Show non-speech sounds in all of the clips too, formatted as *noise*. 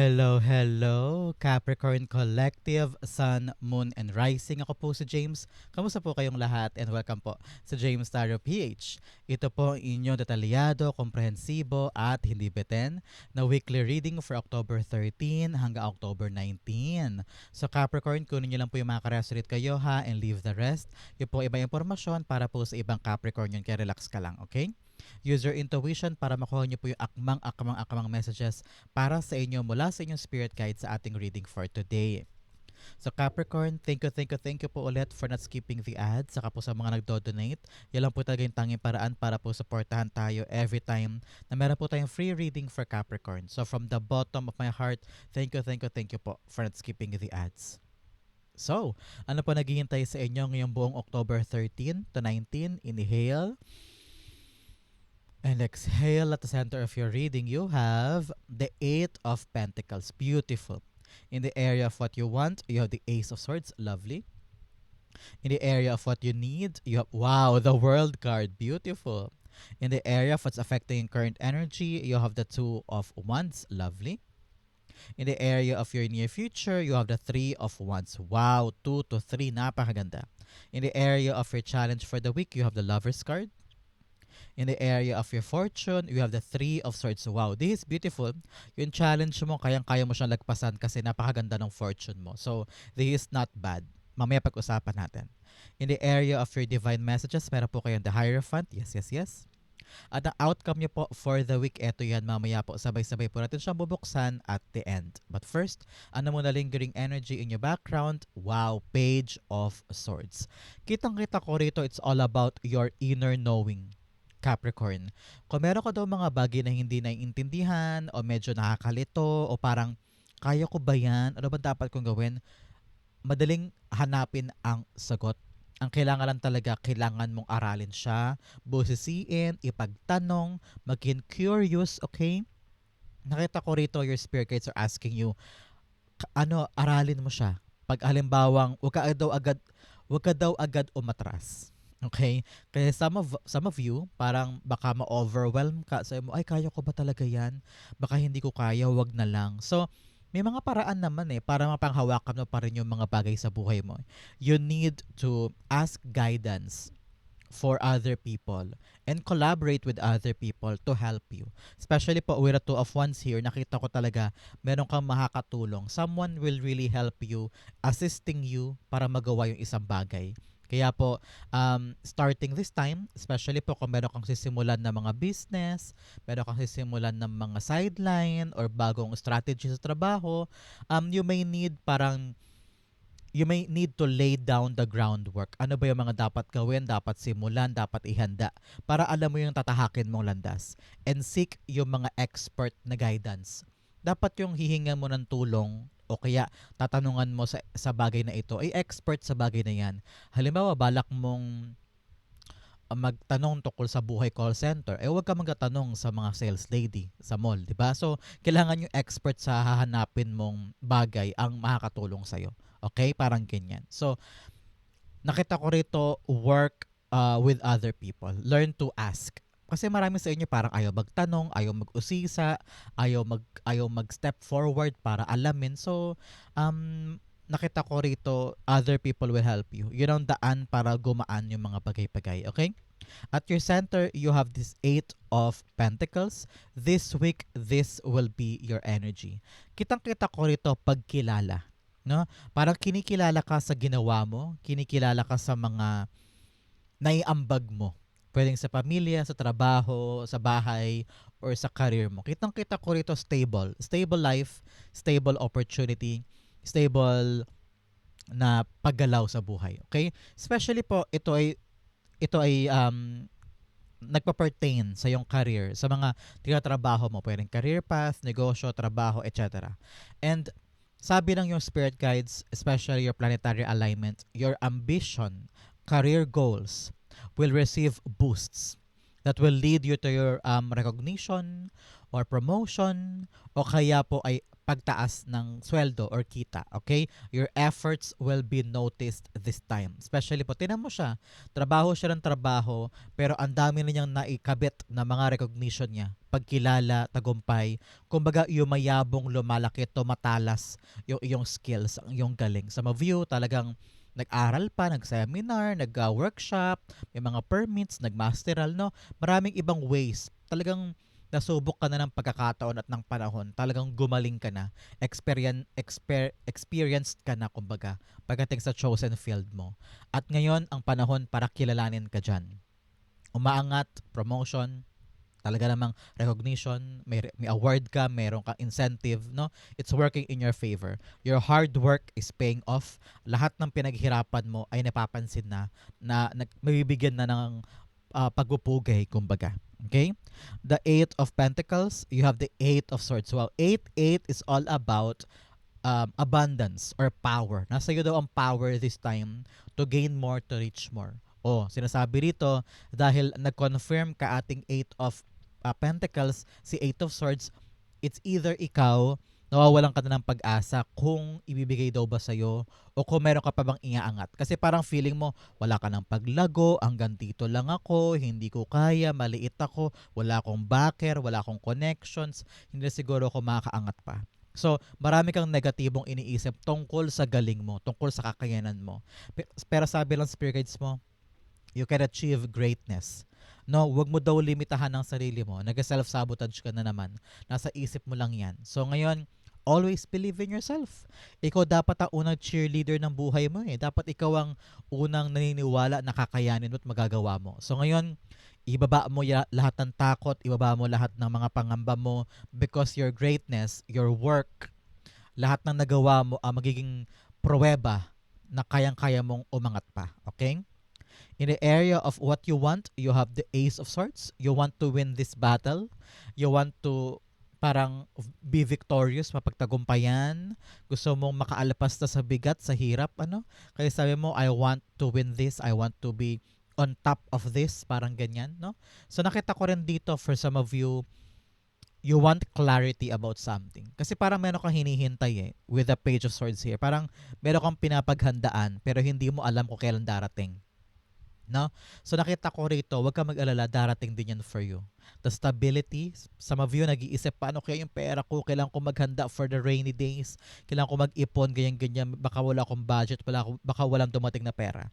Hello, hello, Capricorn Collective, Sun, Moon, and Rising. Ako po si James. Kamusta po kayong lahat and welcome po sa James Tarot PH. Ito po ang inyong detalyado, komprehensibo at hindi beten na weekly reading for October 13 hanggang October 19. So Capricorn, kunin niyo lang po yung mga karesolate kayo ha and leave the rest. Yung po ibang impormasyon para po sa ibang Capricorn yun kaya relax ka lang, okay? Use your intuition para makuha niyo po yung akmang-akmang-akmang messages para sa inyo mula sa inyong spirit guide sa ating reading for today. So Capricorn, thank you, thank you, thank you po ulit for not skipping the ads. Saka po sa mga nagdo-donate. Yan lang po talaga yung tanging paraan para po supportahan tayo every time na meron po tayong free reading for Capricorn. So from the bottom of my heart, thank you, thank you, thank you po for not skipping the ads. So, ano po naghihintay sa inyo ngayong buong October 13 to 19? Inhale. And exhale at the center of your reading, you have the Eight of Pentacles. Beautiful. In the area of what you want, you have the Ace of Swords. Lovely. In the area of what you need, you have, wow, the World card. Beautiful. In the area of what's affecting current energy, you have the Two of Wands. Lovely. In the area of your near future, you have the Three of Wands. Wow, 2 to 3. Napakaganda. In the area of your challenge for the week, you have the Lover's card. In the area of your fortune, you have the Three of Swords. Wow, this is beautiful. Yung challenge mo, kayang-kaya mo siyang lagpasan kasi napakaganda ng fortune mo. So, this is not bad. Mamaya pag-usapan natin. In the area of your divine messages, meron po kayong the Hierophant. Yes, yes, yes. At ang outcome niyo po for the week, eto yan mamaya po. Sabay-sabay po natin siyang bubuksan at the end. But first, ano muna lingering energy in your background? Wow, Page of Swords. Kitang-kita ko rito, it's all about your inner knowing. Capricorn. Kung meron ka daw mga bagay na hindi naiintindihan o medyo nakakalito o parang kaya ko ba yan? Ano ba dapat kong gawin? Madaling hanapin ang sagot ang kailangan lang talaga, kailangan mong aralin siya, busisiin, ipagtanong, maging curious, okay? Nakita ko rito, your spirit guides are asking you, ano, aralin mo siya. Pag halimbawang, wag ka daw agad, wag ka daw agad umatras. Okay? Kaya some of, some of you, parang baka ma-overwhelm ka. Sabi mo, ay, kaya ko ba talaga yan? Baka hindi ko kaya, wag na lang. So, may mga paraan naman eh para mapanghawakan mo pa rin yung mga bagay sa buhay mo. You need to ask guidance for other people and collaborate with other people to help you. Especially po the two of wands here, nakita ko talaga meron kang makakatulong. Someone will really help you, assisting you para magawa yung isang bagay. Kaya po, um, starting this time, especially po kung meron kang sisimulan ng mga business, meron kang sisimulan ng mga sideline or bagong strategy sa trabaho, um, you may need parang you may need to lay down the groundwork. Ano ba yung mga dapat gawin, dapat simulan, dapat ihanda para alam mo yung tatahakin mong landas. And seek yung mga expert na guidance. Dapat yung hihingan mo ng tulong o kaya tatanungan mo sa, sa bagay na ito ay expert sa bagay na yan. Halimbawa, balak mong magtanong tungkol sa buhay call center, eh huwag ka magtatanong sa mga sales lady sa mall, di ba? So, kailangan yung expert sa hahanapin mong bagay ang makakatulong sa'yo. Okay? Parang ganyan. So, nakita ko rito, work uh, with other people. Learn to ask. Kasi marami sa inyo parang ayaw magtanong, ayaw mag-usisa, ayaw mag ayaw mag-step forward para alamin. So, um nakita ko rito, other people will help you. Yun ang daan para gumaan yung mga bagay-bagay, okay? At your center, you have this Eight of Pentacles. This week, this will be your energy. Kitang-kita ko rito pagkilala. No? Parang kinikilala ka sa ginawa mo, kinikilala ka sa mga naiambag mo Pwedeng sa pamilya, sa trabaho, sa bahay, or sa career mo. Kitang-kita ko rito stable. Stable life, stable opportunity, stable na paggalaw sa buhay. Okay? Especially po, ito ay ito ay um, nagpa-pertain sa yung career, sa mga tinatrabaho mo. Pwedeng career path, negosyo, trabaho, etc. And sabi ng yung spirit guides, especially your planetary alignment, your ambition, career goals, will receive boosts that will lead you to your um, recognition or promotion o kaya po ay pagtaas ng sweldo or kita, okay? Your efforts will be noticed this time. Especially po, tinan mo siya, trabaho siya ng trabaho, pero ang dami na niyang naikabit na mga recognition niya. Pagkilala, tagumpay, kumbaga yumayabong lumalaki, tumatalas yung iyong skills, ang iyong galing. Sa view talagang nag-aral pa, nag-seminar, nag-workshop, may mga permits, nag-masteral, no? Maraming ibang ways. Talagang nasubok ka na ng pagkakataon at ng panahon, talagang gumaling ka na, experience, exper, experienced ka na, kumbaga, pagdating sa chosen field mo. At ngayon, ang panahon para kilalanin ka dyan. Umaangat, promotion, talaga namang recognition, may, may award ka, mayroon kang incentive, no? It's working in your favor. Your hard work is paying off. Lahat ng pinaghirapan mo ay napapansin na, na, na mabibigyan na ng uh, pagpupugay, kumbaga. Okay? The Eight of Pentacles, you have the Eight of Swords. Well, eight, eight is all about um, abundance or power. Nasa iyo daw ang power this time to gain more, to reach more. Oh, sinasabi rito, dahil nag-confirm ka ating Eight of uh, Pentacles, si Eight of Swords, it's either ikaw nawawalan ka na ng pag-asa kung ibibigay daw ba sa'yo o kung meron ka pa bang iaangat. Kasi parang feeling mo, wala ka ng paglago, hanggang dito lang ako, hindi ko kaya, maliit ako, wala akong backer, wala akong connections, hindi siguro ako makakaangat pa. So, marami kang negatibong iniisip tungkol sa galing mo, tungkol sa kakayanan mo. Pero sabi lang spirit guides mo, you can achieve greatness. No, wag mo daw limitahan ang sarili mo. Nag-self-sabotage ka na naman. Nasa isip mo lang yan. So ngayon, always believe in yourself. Ikaw dapat ang unang cheerleader ng buhay mo eh. Dapat ikaw ang unang naniniwala na kakayanin mo at magagawa mo. So ngayon, ibaba mo lahat ng takot, ibaba mo lahat ng mga pangamba mo because your greatness, your work, lahat ng nagawa mo ang magiging pruweba na kayang-kaya mong umangat pa. Okay? In the area of what you want, you have the Ace of Swords. You want to win this battle. You want to parang be victorious, mapagtagumpayan. Gusto mong makaalpas na sa bigat, sa hirap, ano? Kaya sabi mo, I want to win this. I want to be on top of this. Parang ganyan, no? So nakita ko rin dito, for some of you, you want clarity about something. Kasi parang meron kang hinihintay eh, with the page of swords here. Parang meron kang pinapaghandaan, pero hindi mo alam kung kailan darating no? So nakita ko rito, wag ka mag-alala, darating din yan for you. The stability, some of you nag-iisip, paano kaya yung pera ko? Kailangan ko maghanda for the rainy days. Kailangan ko mag-ipon, ganyan-ganyan. Baka wala akong budget, wala, baka walang dumating na pera.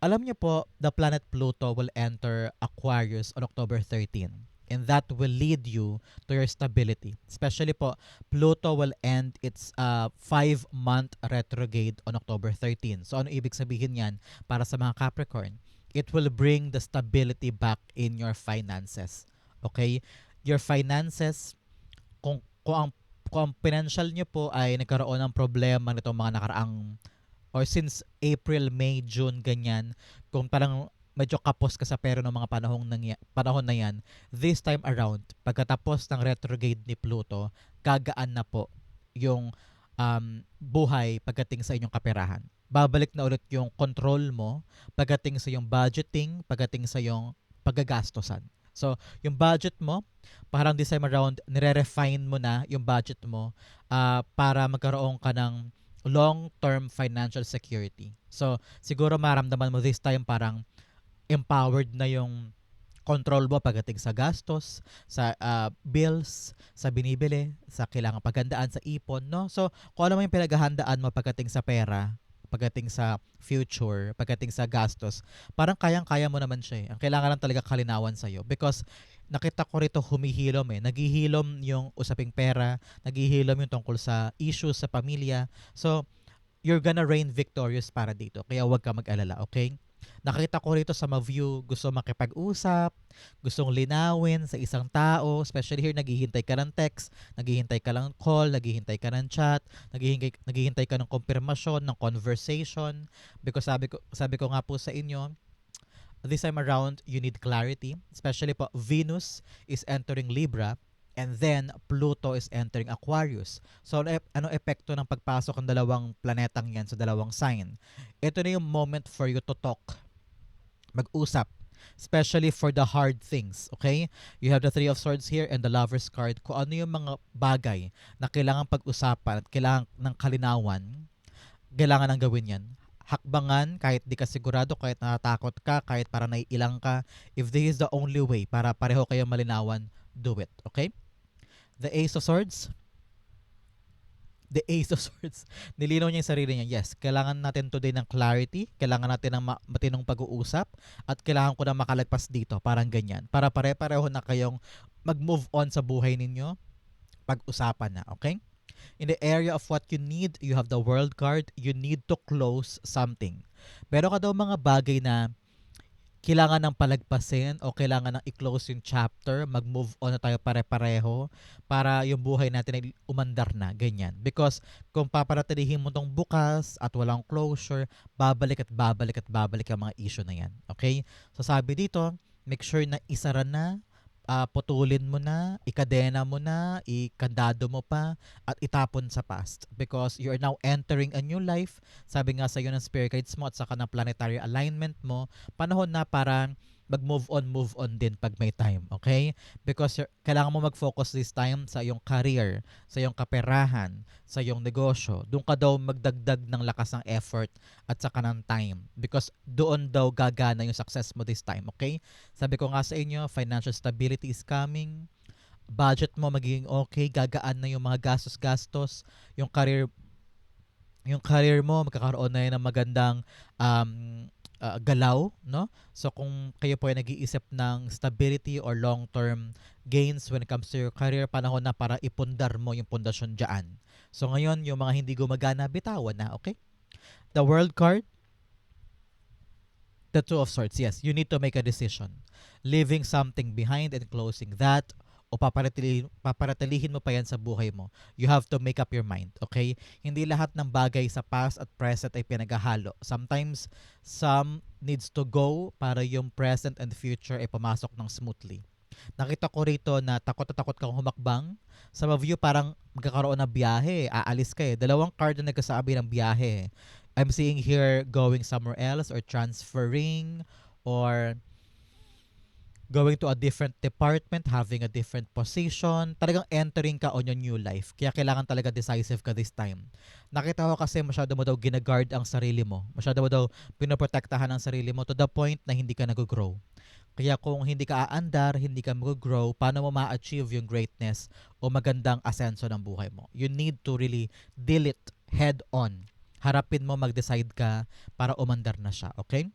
Alam niyo po, the planet Pluto will enter Aquarius on October 13 and that will lead you to your stability. Especially po, Pluto will end its uh, five-month retrograde on October 13. So ano ibig sabihin yan para sa mga Capricorn? It will bring the stability back in your finances. Okay? Your finances, kung, kung ang, kung ang financial nyo po ay nagkaroon ng problema nitong mga nakaraang or since April, May, June, ganyan, kung parang medyo kapos ka sa pera ng mga panahon, ng, panahon na yan, this time around, pagkatapos ng retrograde ni Pluto, gagaan na po yung um, buhay pagdating sa inyong kaperahan babalik na ulit yung control mo pagdating sa yung budgeting, pagdating sa yung paggagastosan. So, yung budget mo, parang this time around, nire-refine mo na yung budget mo uh, para magkaroon ka ng long-term financial security. So, siguro maramdaman mo this time parang empowered na yung control mo pagdating sa gastos, sa uh, bills, sa binibili, sa kailangan paghandaan, sa ipon, no? So, kung ano mo yung pinaghahandaan mo pagdating sa pera, pagdating sa future, pagdating sa gastos, parang kayang-kaya mo naman siya eh. Ang kailangan lang talaga kalinawan sa'yo. Because nakita ko rito humihilom eh. Naghihilom yung usaping pera, naghihilom yung tungkol sa issues sa pamilya. So, you're gonna reign victorious para dito. Kaya huwag ka mag-alala, okay? Nakita ko rito sa ma-view, gusto makipag-usap, gustong linawin sa isang tao, especially here, naghihintay ka ng text, naghihintay ka ng call, naghihintay ka ng chat, naghihintay, naghihintay ka ng konfirmasyon, ng conversation. Because sabi ko, sabi ko nga po sa inyo, this time around, you need clarity. Especially po, Venus is entering Libra and then Pluto is entering Aquarius. So, ano, ano epekto ng pagpasok ng dalawang planetang yan sa dalawang sign? Ito na yung moment for you to talk mag-usap, Especially for the hard things, okay? You have the Three of Swords here and the Lover's card. Kung ano yung mga bagay na kailangan pag-usapan at kailangan ng kalinawan, kailangan nang gawin yan. Hakbangan, kahit di ka sigurado, kahit natatakot ka, kahit para naiilang ka, if this is the only way para pareho kayo malinawan, do it, okay? The Ace of Swords, the Ace of *laughs* Swords. Nilinaw niya yung sarili niya. Yes, kailangan natin today ng clarity, kailangan natin ng ma- matinong pag-uusap, at kailangan ko na makalagpas dito. Parang ganyan. Para pare-pareho na kayong mag-move on sa buhay ninyo, pag-usapan na, okay? In the area of what you need, you have the world card, you need to close something. Pero ka daw mga bagay na kailangan ng palagpasin o kailangan ng i-close yung chapter, mag-move on na tayo pare-pareho para yung buhay natin ay umandar na, ganyan. Because kung paparatilihin mo tong bukas at walang closure, babalik at babalik at babalik ang mga issue na yan. Okay? So sabi dito, make sure na isara na, ah, putulin mo na, ikadena mo na, ikandado mo pa, at itapon sa past. Because you are now entering a new life. Sabi nga sa iyo ng spirit guides mo at saka ng planetary alignment mo, panahon na para mag-move on, move on din pag may time. Okay? Because kailangan mo mag-focus this time sa iyong career, sa iyong kaperahan, sa iyong negosyo. Doon ka daw magdagdag ng lakas ng effort at saka ng time. Because doon daw gagana yung success mo this time. Okay? Sabi ko nga sa inyo, financial stability is coming. Budget mo magiging okay, gagaan na yung mga gastos-gastos, yung career yung career mo magkakaroon na yun ng magandang um, uh, galaw, no? So kung kayo po ay nag-iisip ng stability or long-term gains when it comes to your career, panahon na para ipundar mo yung pundasyon dyan. So ngayon, yung mga hindi gumagana, bitawan na, okay? The world card, the two of swords, yes, you need to make a decision. Leaving something behind and closing that o paparatilihin, paparatilihin mo pa yan sa buhay mo. You have to make up your mind, okay? Hindi lahat ng bagay sa past at present ay pinaghahalo. Sometimes, some needs to go para yung present and future ay pumasok ng smoothly. Nakita ko rito na takot na takot kang humakbang. Some of you parang magkakaroon ng biyahe, aalis ka eh. Dalawang card na nagkasabi ng biyahe. I'm seeing here going somewhere else or transferring or going to a different department, having a different position, talagang entering ka on your new life. Kaya kailangan talaga decisive ka this time. Nakita ko kasi masyado mo daw ginaguard ang sarili mo. Masyado mo daw pinoprotektahan ang sarili mo to the point na hindi ka nag-grow. Kaya kung hindi ka aandar, hindi ka mag-grow, paano mo ma-achieve yung greatness o magandang asenso ng buhay mo? You need to really deal it head on. Harapin mo, mag-decide ka para umandar na siya, okay?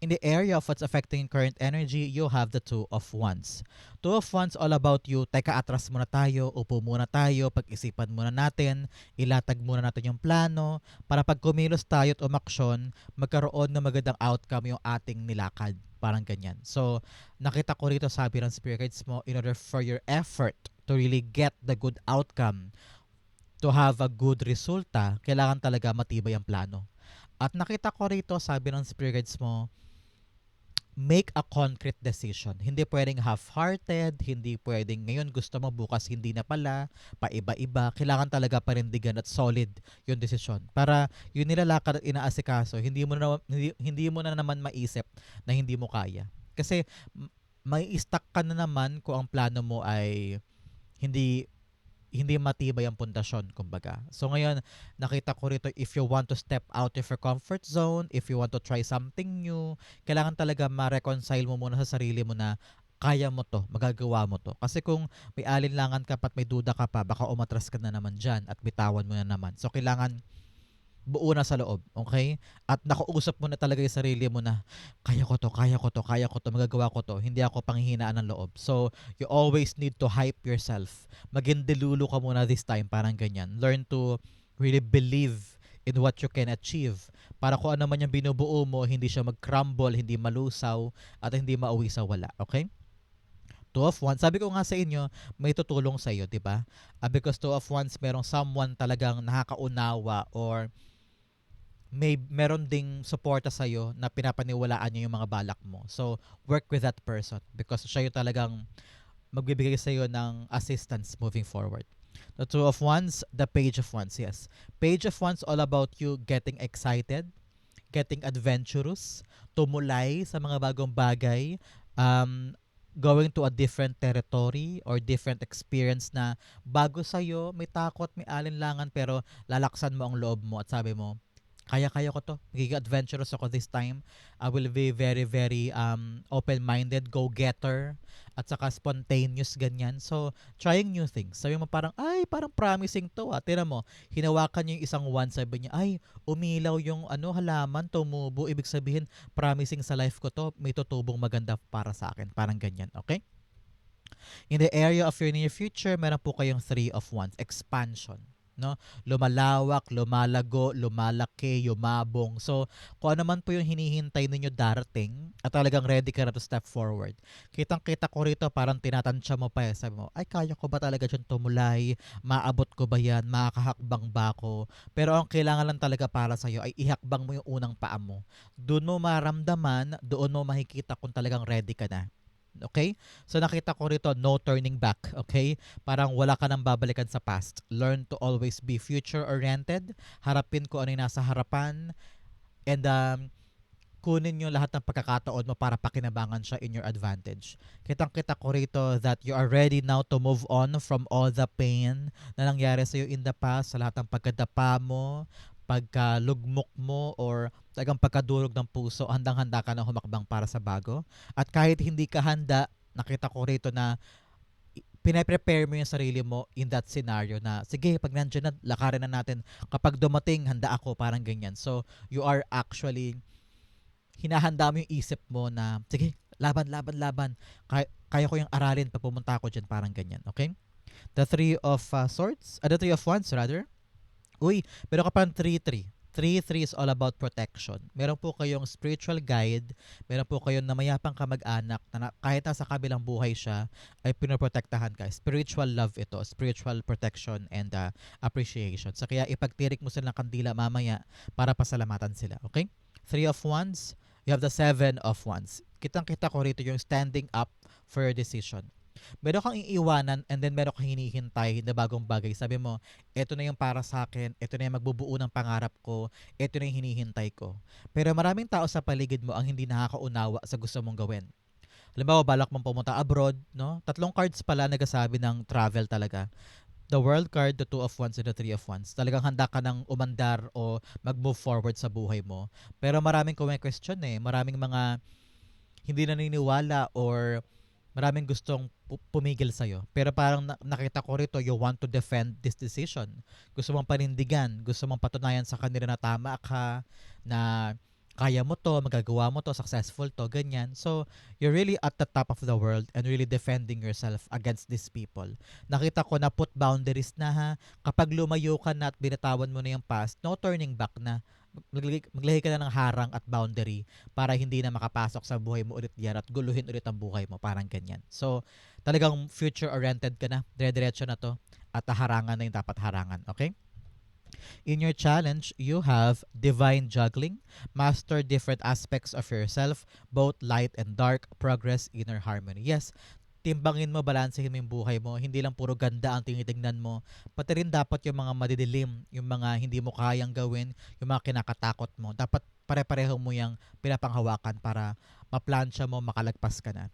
In the area of what's affecting current energy, you have the Two of Wands. Two of Wands all about you. Teka, atras muna tayo, upo muna tayo, pag-isipan muna natin, ilatag muna natin yung plano, para pag kumilos tayo at umaksyon, magkaroon ng magandang outcome yung ating nilakad. Parang ganyan. So, nakita ko rito sabi ng spirit guides mo, in order for your effort to really get the good outcome, to have a good resulta, kailangan talaga matibay ang plano. At nakita ko rito, sabi ng spirit mo, make a concrete decision. Hindi pwedeng half-hearted, hindi pwedeng ngayon gusto mo, bukas hindi na pala, paiba-iba. Kailangan talaga parindigan at solid yung desisyon. Para yung nilalakad at inaasikaso, hindi mo na, hindi, hindi mo na naman maisip na hindi mo kaya. Kasi may stuck ka na naman kung ang plano mo ay hindi hindi matibay ang pundasyon, kumbaga. So ngayon, nakita ko rito, if you want to step out of your comfort zone, if you want to try something new, kailangan talaga ma-reconcile mo muna sa sarili mo na kaya mo to, magagawa mo to. Kasi kung may alinlangan ka pa at may duda ka pa, baka umatras ka na naman dyan at bitawan mo na naman. So kailangan buo na sa loob, okay? At nakausap mo na talaga yung sarili mo na, kaya ko to, kaya ko to, kaya ko to, magagawa ko to. Hindi ako panghihinaan ng loob. So, you always need to hype yourself. Maging delulu ka muna this time, parang ganyan. Learn to really believe in what you can achieve. Para kung ano man yung binubuo mo, hindi siya mag-crumble, hindi malusaw, at hindi mauwi sa wala, okay? Two of Wands. Sabi ko nga sa inyo, may tutulong sa iyo, 'di ba? Uh, because Two of Wands, merong someone talagang nakakaunawa or may meron ding suporta sa iyo na pinapaniwalaan niya yung mga balak mo. So, work with that person because siya yung talagang magbibigay sa iyo ng assistance moving forward. The Two of Wands, the Page of Wands, yes. Page of Wands all about you getting excited, getting adventurous, tumulay sa mga bagong bagay, um, going to a different territory or different experience na bago sa'yo, may takot, may alinlangan, pero lalaksan mo ang loob mo at sabi mo, kaya-kaya ko to. Magiging adventurous ako this time. I will be very, very um, open-minded, go-getter, at saka spontaneous, ganyan. So, trying new things. Sabi mo parang, ay, parang promising to ah. Tira mo, hinawakan niya yung isang one, sabi niya, ay, umilaw yung ano, halaman, tumubo. Ibig sabihin, promising sa life ko to, may tutubong maganda para sa akin. Parang ganyan, okay? In the area of your near future, meron po kayong three of wands, expansion no? Lumalawak, lumalago, lumalaki, yumabong. So, kung ano man po yung hinihintay ninyo darating at talagang ready ka na to step forward. Kitang-kita ko rito parang tinatansya mo pa eh. Sabi mo, ay kaya ko ba talaga dyan tumulay? Maabot ko ba yan? Makakahakbang ba ako? Pero ang kailangan lang talaga para sa'yo ay ihakbang mo yung unang paa mo. Doon mo maramdaman, doon mo makikita kung talagang ready ka na. Okay? So nakita ko rito, no turning back. Okay? Parang wala ka nang babalikan sa past. Learn to always be future-oriented. Harapin ko ano yung nasa harapan. And um, kunin nyo lahat ng pagkakataon mo para pakinabangan siya in your advantage. Kitang-kita ko rito that you are ready now to move on from all the pain na nangyari sa'yo in the past, sa lahat ng pagkadapa mo, pagkalugmok mo or talagang pagkadurog ng puso, handang-handa ka na humakbang para sa bago. At kahit hindi ka handa, nakita ko rito na pinaprepare mo yung sarili mo in that scenario na sige, pag nandiyan na, lakarin na natin. Kapag dumating, handa ako, parang ganyan. So, you are actually, hinahanda mo yung isip mo na, sige, laban, laban, laban. Kaya, kaya ko yung aralin pag pumunta ako dyan, parang ganyan. Okay? The three of uh, swords, uh, the three of wands rather, Uy, meron ka pang 3-3. 3-3 is all about protection. Meron po kayong spiritual guide, meron po kayong namayapang kamag-anak na kahit nasa kabilang buhay siya, ay pinoprotektahan ka. Spiritual love ito, spiritual protection and uh, appreciation. So kaya ipagtirik mo sila ng kandila mamaya para pasalamatan sila. Okay? Three of Wands, you have the Seven of Wands. Kitang-kita ko rito yung standing up for your decision meron kang iiwanan and then meron kang hinihintay na bagong bagay. Sabi mo, ito na yung para sa akin, ito na yung magbubuo ng pangarap ko, ito na yung hinihintay ko. Pero maraming tao sa paligid mo ang hindi nakakaunawa sa gusto mong gawin. Halimbawa, balak mong pumunta abroad, no? Tatlong cards pala nagasabi ng travel talaga. The World card, the Two of Wands, and the Three of Wands. Talagang handa ka ng umandar o mag-move forward sa buhay mo. Pero maraming question eh. Maraming mga hindi naniniwala or maraming gustong pumigil sa'yo. Pero parang nakita ko rito, you want to defend this decision. Gusto mong panindigan, gusto mong patunayan sa kanila na tama ka, na kaya mo to, magagawa mo to, successful to, ganyan. So, you're really at the top of the world and really defending yourself against these people. Nakita ko na put boundaries na ha. Kapag lumayo ka na at binatawan mo na yung past, no turning back na maglagay, maglagay ka na ng harang at boundary para hindi na makapasok sa buhay mo ulit yan at guluhin ulit ang buhay mo. Parang ganyan. So, talagang future-oriented ka na. Dire-diretso na to. At harangan na yung dapat harangan. Okay? In your challenge, you have divine juggling, master different aspects of yourself, both light and dark, progress, inner harmony. Yes, timbangin mo, balansehin mo yung buhay mo. Hindi lang puro ganda ang tinitingnan mo. Pati rin dapat yung mga madidilim, yung mga hindi mo kayang gawin, yung mga kinakatakot mo. Dapat pare-pareho mo yung pinapanghawakan para maplansya mo, makalagpas ka na.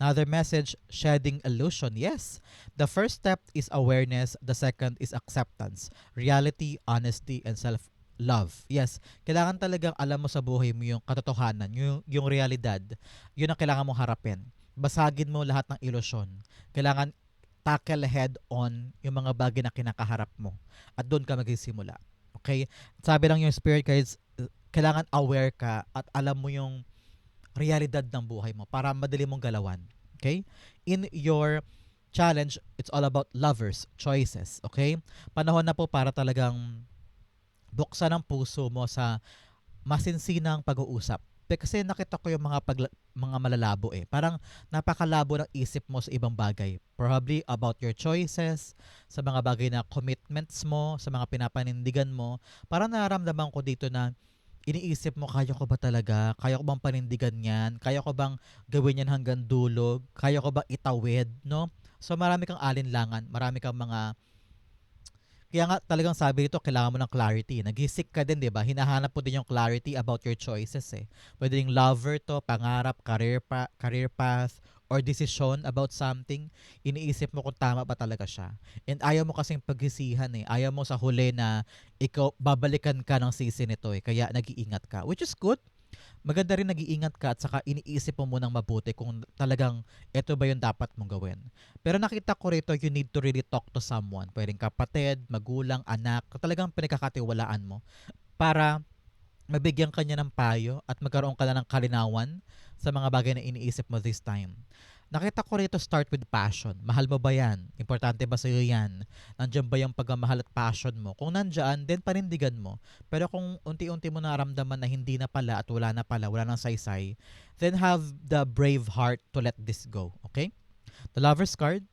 Another message, shedding illusion. Yes, the first step is awareness. The second is acceptance. Reality, honesty, and self love. Yes, kailangan talagang alam mo sa buhay mo yung katotohanan, yung, yung realidad. Yun ang kailangan mong harapin basagin mo lahat ng ilusyon. Kailangan tackle head on yung mga bagay na kinakaharap mo. At doon ka magsisimula. Okay? Sabi lang yung spirit guides, kailangan aware ka at alam mo yung realidad ng buhay mo para madali mong galawan. Okay? In your challenge, it's all about lovers, choices. Okay? Panahon na po para talagang buksan ang puso mo sa masinsinang pag-uusap kasi nakita ko yung mga pag, mga malalabo eh. Parang napakalabo ng isip mo sa ibang bagay. Probably about your choices, sa mga bagay na commitments mo, sa mga pinapanindigan mo. Parang nararamdaman ko dito na iniisip mo, kaya ko ba talaga? Kaya ko bang panindigan yan? Kaya ko bang gawin yan hanggang dulog? Kaya ko ba itawid? No? So marami kang alinlangan, marami kang mga Kaya nga talagang sabi dito, kailangan mo ng clarity. Nag-seek ka din, di ba? Hinahanap mo din yung clarity about your choices eh. Pwede yung lover to, pangarap, career, pa, career path, or decision about something, iniisip mo kung tama ba talaga siya. And ayaw mo kasing paghisihan eh. Ayaw mo sa huli na ikaw, babalikan ka ng sisi nito eh. Kaya nag-iingat ka. Which is good. Maganda rin nag-iingat ka at saka iniisip mo munang mabuti kung talagang ito ba yung dapat mong gawin. Pero nakita ko rito, you need to really talk to someone. Pwedeng kapatid, magulang, anak, talagang pinagkakatiwalaan mo para mabigyan ka niya ng payo at magkaroon ka na ng kalinawan sa mga bagay na iniisip mo this time. Nakita ko rito start with passion. Mahal mo ba yan? Importante ba sa'yo yan? Nandiyan ba yung pagmamahal at passion mo? Kung nandiyan, then panindigan mo. Pero kung unti-unti mo naramdaman na hindi na pala at wala na pala, wala nang saysay, then have the brave heart to let this go. Okay? The lover's card,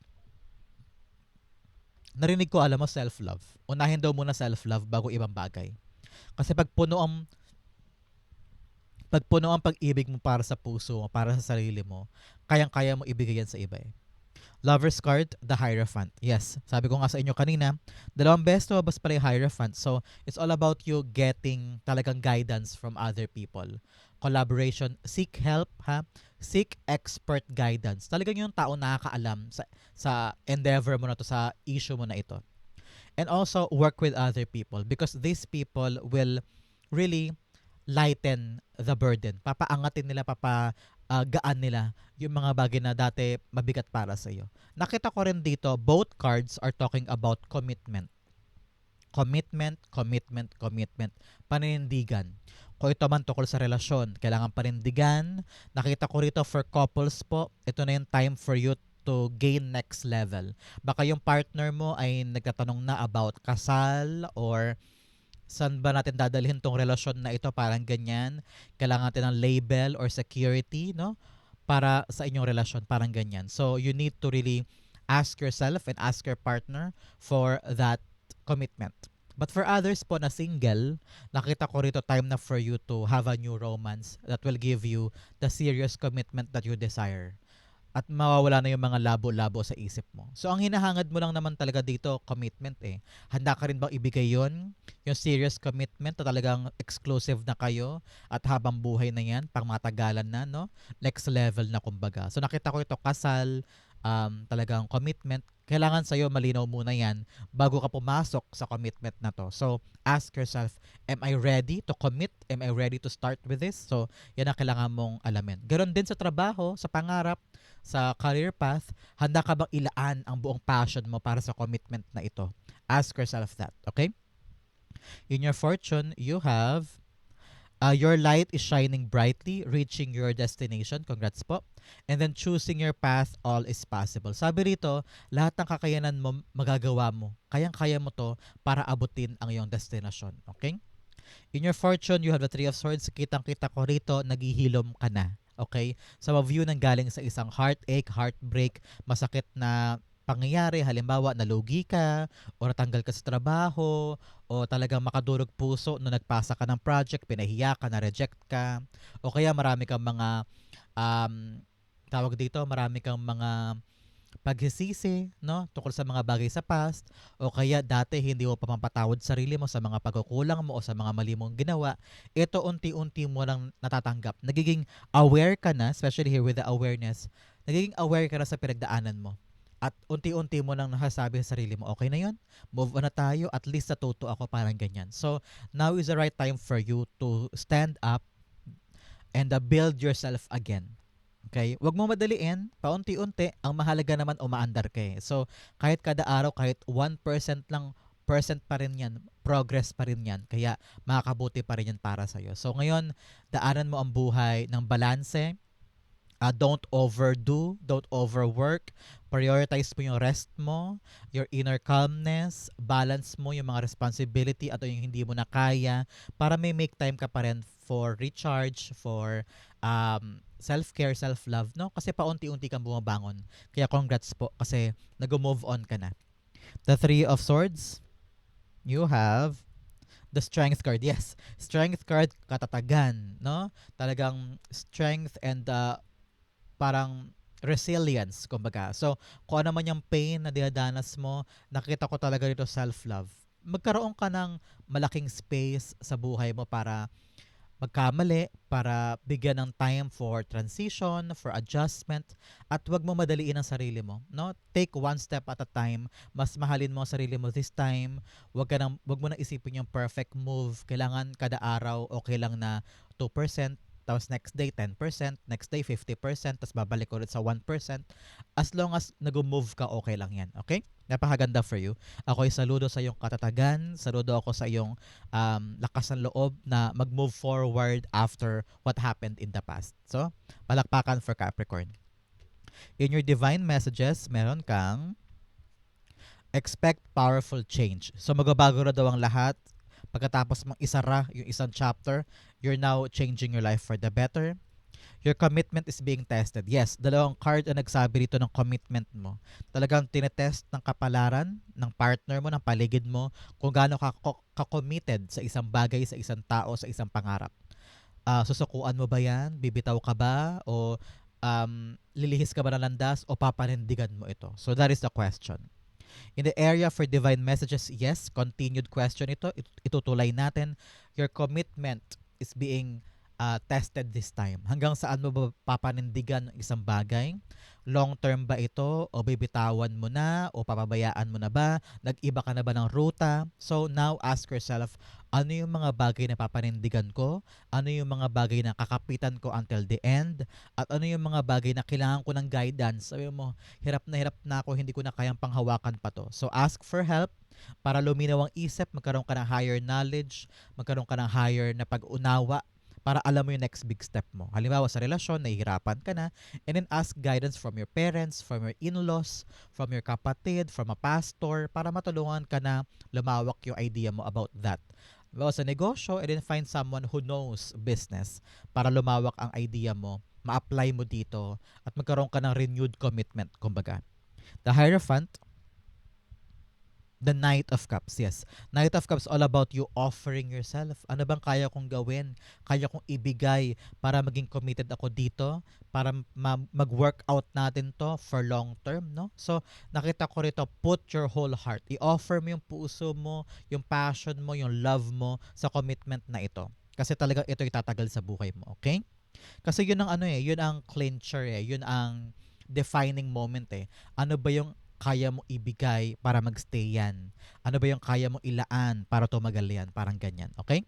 narinig ko, alam mo, self-love. Unahin daw muna self-love bago ibang bagay. Kasi pag puno ang pag puno ang pag-ibig mo para sa puso mo, para sa sarili mo, kayang-kaya mo ibigay yan sa iba eh. Lover's card, the Hierophant. Yes, sabi ko nga sa inyo kanina, dalawang beses lumabas pala yung Hierophant. So, it's all about you getting talagang guidance from other people. Collaboration, seek help, ha? Seek expert guidance. Talagang yung tao nakakaalam sa, sa endeavor mo na to, sa issue mo na ito. And also, work with other people because these people will really lighten the burden. Papaangatin nila, papa uh, nila yung mga bagay na dati mabigat para sa iyo. Nakita ko rin dito, both cards are talking about commitment. Commitment, commitment, commitment. Paninindigan. Kung ito man tungkol sa relasyon, kailangan panindigan. Nakita ko rito for couples po, ito na yung time for you to gain next level. Baka yung partner mo ay nagtatanong na about kasal or saan ba natin dadalhin tong relasyon na ito? Parang ganyan. Kailangan natin ng label or security no? Para sa inyong relasyon parang ganyan. So you need to really ask yourself and ask your partner for that commitment. But for others po na single nakita ko rito time na for you to have a new romance that will give you the serious commitment that you desire at mawawala na yung mga labo-labo sa isip mo. So, ang hinahangad mo lang naman talaga dito, commitment eh. Handa ka rin bang ibigay yon Yung serious commitment na talagang exclusive na kayo at habang buhay na yan, pang matagalan na, no? Next level na kumbaga. So, nakita ko ito, kasal, um, talagang commitment, kailangan sa'yo malinaw muna yan bago ka pumasok sa commitment na to. So, ask yourself, am I ready to commit? Am I ready to start with this? So, yan ang kailangan mong alamin. Ganon din sa trabaho, sa pangarap, sa career path, handa ka bang ilaan ang buong passion mo para sa commitment na ito? Ask yourself that, okay? In your fortune, you have uh, your light is shining brightly, reaching your destination. Congrats po. And then choosing your path, all is possible. Sabi rito, lahat ng kakayanan mo, magagawa mo. Kayang-kaya mo to para abutin ang iyong destination. Okay? In your fortune, you have the Three of Swords. Kitang-kita ko rito, naghihilom ka na. Okay? Sa so, view ng galing sa isang heartache, heartbreak, masakit na pangyayari, halimbawa nalugi ka o natanggal ka sa trabaho o talagang makadurog puso no nagpasa ka ng project, pinahiya ka, na-reject ka o kaya marami kang mga um, tawag dito, marami kang mga paghisisi, no? Tungkol sa mga bagay sa past o kaya dati hindi mo pa mapatawad sarili mo sa mga pagkukulang mo o sa mga mali mong ginawa, ito unti-unti mo lang natatanggap. Nagiging aware ka na, especially here with the awareness, nagiging aware ka na sa pinagdaanan mo. At unti-unti mo lang nasasabi sa sarili mo, okay na yon move on na tayo, at least natuto ako parang ganyan. So, now is the right time for you to stand up and uh, build yourself again Okay? Huwag mo madaliin, paunti-unti, ang mahalaga naman umaandar ka eh. So, kahit kada araw, kahit 1% lang, percent pa rin yan, progress pa rin yan. Kaya, makakabuti pa rin yan para sa'yo. So, ngayon, daanan mo ang buhay ng balanse, uh, don't overdo, don't overwork, prioritize mo yung rest mo, your inner calmness, balance mo yung mga responsibility at yung hindi mo na kaya para may make time ka pa rin for recharge, for um, self-care, self-love, no? Kasi paunti-unti kang bumabangon. Kaya congrats po kasi nag-move on ka na. The Three of Swords, you have the Strength card. Yes, Strength card, katatagan, no? Talagang strength and uh, parang resilience, kumbaga. So, kung ano man yung pain na dinadanas mo, nakita ko talaga dito self-love magkaroon ka ng malaking space sa buhay mo para magkamali, para bigyan ng time for transition, for adjustment, at wag mo madaliin ang sarili mo. No? Take one step at a time. Mas mahalin mo ang sarili mo this time. Wag, ka nang, wag mo na isipin yung perfect move. Kailangan kada araw okay lang na 2%, tapos next day 10%, next day 50%, tapos babalik ulit sa 1%. As long as nag-move ka, okay lang yan. Okay? Napakaganda for you. Ako'y saludo sa iyong katatagan, saludo ako sa iyong um, lakas ng loob na mag-move forward after what happened in the past. So, palakpakan for Capricorn. In your divine messages, meron kang expect powerful change. So, magbabago na daw ang lahat. Pagkatapos mong isara yung isang chapter, you're now changing your life for the better. Your commitment is being tested. Yes, dalawang card ang nagsabi dito ng commitment mo. Talagang tinetest ng kapalaran, ng partner mo, ng paligid mo, kung gaano ka ka-committed sa isang bagay, sa isang tao, sa isang pangarap. Ah, susukuan mo ba yan? Bibitaw ka ba? O um, lilihis ka ba ng landas? O papanindigan mo ito? So that is the question. In the area for divine messages, yes, continued question ito. It- Itutulay natin. Your commitment is being uh, tested this time. Hanggang saan mo ba papanindigan ang isang bagay? Long term ba ito? O bibitawan mo na? O papabayaan mo na ba? Nag-iba ka na ba ng ruta? So now ask yourself, ano yung mga bagay na papanindigan ko? Ano yung mga bagay na kakapitan ko until the end? At ano yung mga bagay na kailangan ko ng guidance? Sabi mo, hirap na hirap na ako, hindi ko na kayang panghawakan pa to. So ask for help para luminaw ang isip, magkaroon ka ng higher knowledge, magkaroon ka ng higher na pag-unawa para alam mo yung next big step mo. Halimbawa sa relasyon, nahihirapan ka na, and then ask guidance from your parents, from your in-laws, from your kapatid, from a pastor, para matulungan ka na lumawak yung idea mo about that. Halimbawa sa negosyo, and then find someone who knows business para lumawak ang idea mo, ma-apply mo dito, at magkaroon ka ng renewed commitment, kumbaga. The Hierophant, The Knight of Cups, yes. Knight of Cups all about you offering yourself. Ano bang kaya kong gawin? Kaya kong ibigay para maging committed ako dito? Para ma- mag-work out natin to for long term, no? So, nakita ko rito, put your whole heart. I-offer mo yung puso mo, yung passion mo, yung love mo sa commitment na ito. Kasi talaga ito itatagal sa buhay mo, okay? Kasi yun ang ano eh, yun ang clincher eh, yun ang defining moment eh. Ano ba yung kaya mo ibigay para magstay yan? Ano ba yung kaya mo ilaan para tumagal yan? Parang ganyan, okay?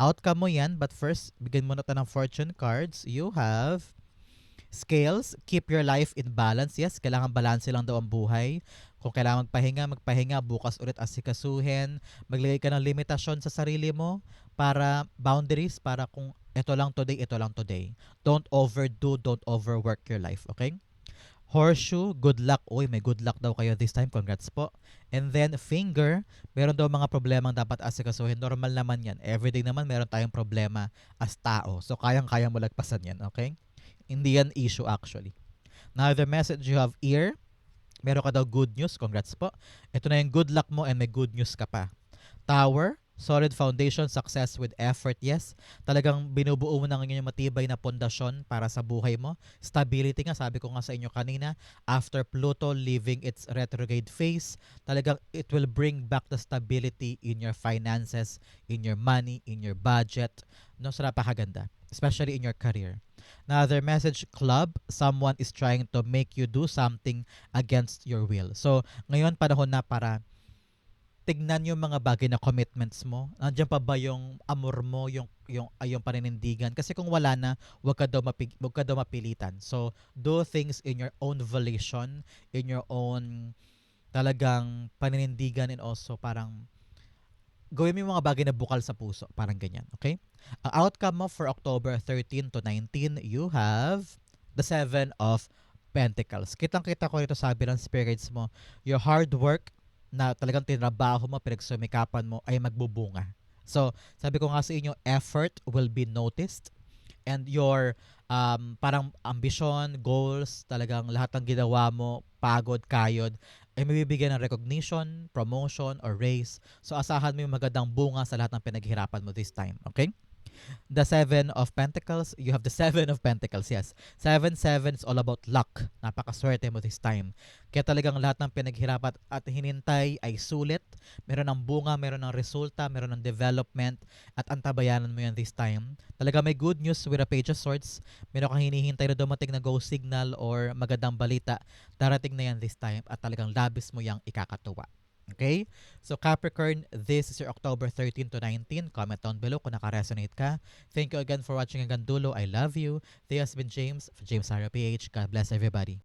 Outcome mo yan, but first, bigyan mo na tayo ng fortune cards. You have scales, keep your life in balance. Yes, kailangan balance lang daw ang buhay. Kung kailangan magpahinga, magpahinga, bukas ulit asikasuhin. Maglagay ka ng limitasyon sa sarili mo para boundaries, para kung ito lang today, ito lang today. Don't overdo, don't overwork your life, okay? Horseshoe, good luck. Uy, may good luck daw kayo this time. Congrats po. And then, finger, meron daw mga problemang dapat asikasuhin. Normal naman yan. Everyday naman meron tayong problema as tao. So, kayang-kaya mo lagpasan yan, okay? Hindi yan issue actually. Now, the message you have ear, meron ka daw good news. Congrats po. Ito na yung good luck mo and may good news ka pa. Tower, solid foundation, success with effort, yes. Talagang binubuo mo na ngayon yung matibay na pundasyon para sa buhay mo. Stability nga, sabi ko nga sa inyo kanina, after Pluto leaving its retrograde phase, talagang it will bring back the stability in your finances, in your money, in your budget. No, so napakaganda. Especially in your career. Another message, club, someone is trying to make you do something against your will. So, ngayon panahon na para tignan yung mga bagay na commitments mo. Nandiyan pa ba yung amor mo, yung yung ay, yung paninindigan kasi kung wala na, wag ka daw mapig, wag ka daw mapilitan. So, do things in your own volition, in your own talagang paninindigan and also parang gawin mo yung mga bagay na bukal sa puso. Parang ganyan. Okay? Ang outcome mo for October 13 to 19, you have the Seven of Pentacles. Kitang-kita ko rito sabi ng spirits mo, your hard work na talagang tinrabaho mo, pinagsumikapan mo ay magbubunga. So, sabi ko nga sa inyo, effort will be noticed and your um, parang ambisyon, goals, talagang lahat ng ginawa mo, pagod, kayod, ay mabibigyan ng recognition, promotion, or raise. So, asahan mo yung magandang bunga sa lahat ng pinaghirapan mo this time. Okay? The Seven of Pentacles, you have the Seven of Pentacles, yes. Seven, seven is all about luck. Napakaswerte mo this time. Kaya talagang lahat ng pinaghirapat at hinintay ay sulit. Meron ng bunga, meron ng resulta, meron ng development, at antabayanan mo yan this time. Talaga may good news with a Page of Swords. Meron kang hinihintay na dumating na go signal or magandang balita. Darating na yan this time at talagang labis mo yang ikakatuwa. Okay? So Capricorn, this is your October 13 to 19. Comment down below kung naka-resonate ka. Thank you again for watching hanggang dulo. I love you. This has been James, James Sarah PH. God bless everybody.